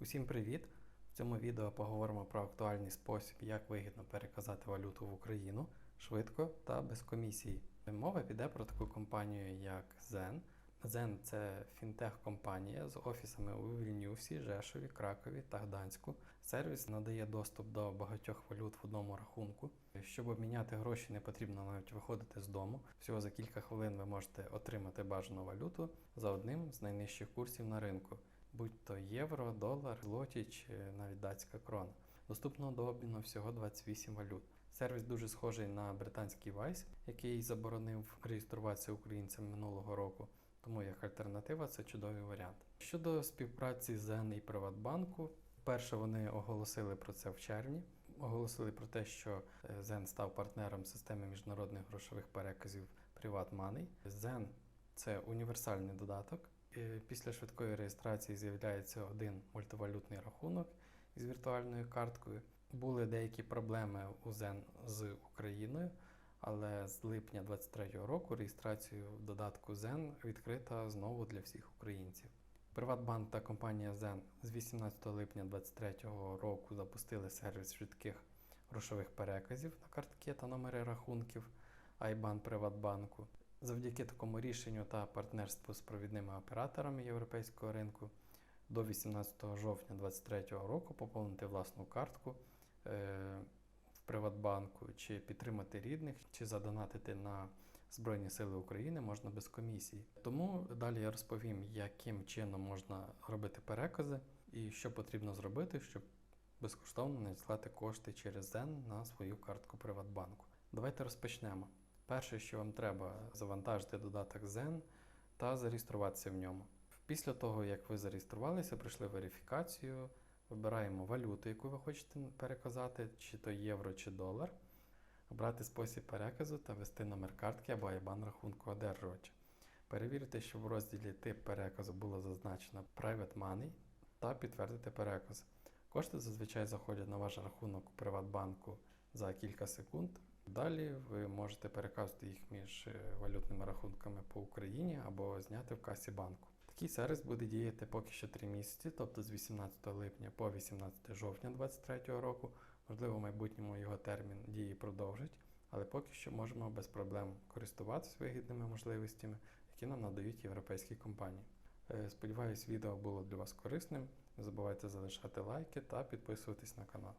Усім привіт! В цьому відео поговоримо про актуальний спосіб, як вигідно переказати валюту в Україну швидко та без комісії. Мова піде про таку компанію, як Zen. Zen – це фінтех-компанія з офісами у Вільнюсі, Жешові, Кракові та Гданську. Сервіс надає доступ до багатьох валют в одному рахунку. Щоб обміняти гроші, не потрібно навіть виходити з дому. Всього за кілька хвилин ви можете отримати бажану валюту за одним з найнижчих курсів на ринку будь то євро, долар, злоті чи навіть датська крона. Доступно до обміну всього 28 валют. Сервіс дуже схожий на британський Vice, який заборонив реєструватися українцям минулого року. Тому як альтернатива це чудовий варіант. Щодо співпраці з і Приватбанку, перше вони оголосили про це в червні. Оголосили про те, що Zen став партнером системи міжнародних грошових переказів PrivatMoney. Zen – це універсальний додаток. Е, Після швидкої реєстрації з'являється один мультивалютний рахунок із віртуальною карткою. Були деякі проблеми у Zen з Україною, але з липня 2023 року реєстрацію в додатку Zen відкрита знову для всіх українців. Приватбанк та компанія Zen з 18 липня 2023 року запустили сервіс швидких грошових переказів на картки та номери рахунків IBAN Приватбанку. Завдяки такому рішенню та партнерству з провідними операторами європейського ринку до 18 жовтня 2023 року поповнити власну картку е, в Приватбанку, чи підтримати рідних, чи задонатити на Збройні Сили України можна без комісії. Тому далі я розповім, яким чином можна робити перекази і що потрібно зробити, щоб безкоштовно надіслати кошти через Zen на свою картку Приватбанку. Давайте розпочнемо. Перше, що вам треба, завантажити додаток Zen та зареєструватися в ньому. Після того, як ви зареєструвалися, пройшли верифікацію, вибираємо валюту, яку ви хочете переказати, чи то євро, чи долар, обрати спосіб переказу та ввести номер картки або IBAN рахунку одержувача. Перевірити, що в розділі тип переказу було зазначено Private Money та підтвердити переказ. Кошти зазвичай заходять на ваш рахунок у Приватбанку за кілька секунд. Далі ви можете переказувати їх між валютними рахунками по Україні або зняти в касі банку. Такий сервіс буде діяти поки що 3 місяці, тобто з 18 липня по 18 жовтня 2023 року. Можливо, в майбутньому його термін дії продовжить, але поки що можемо без проблем користуватися вигідними можливостями, які нам надають європейські компанії. Сподіваюсь, відео було для вас корисним. Не забувайте залишати лайки та підписуватись на канал.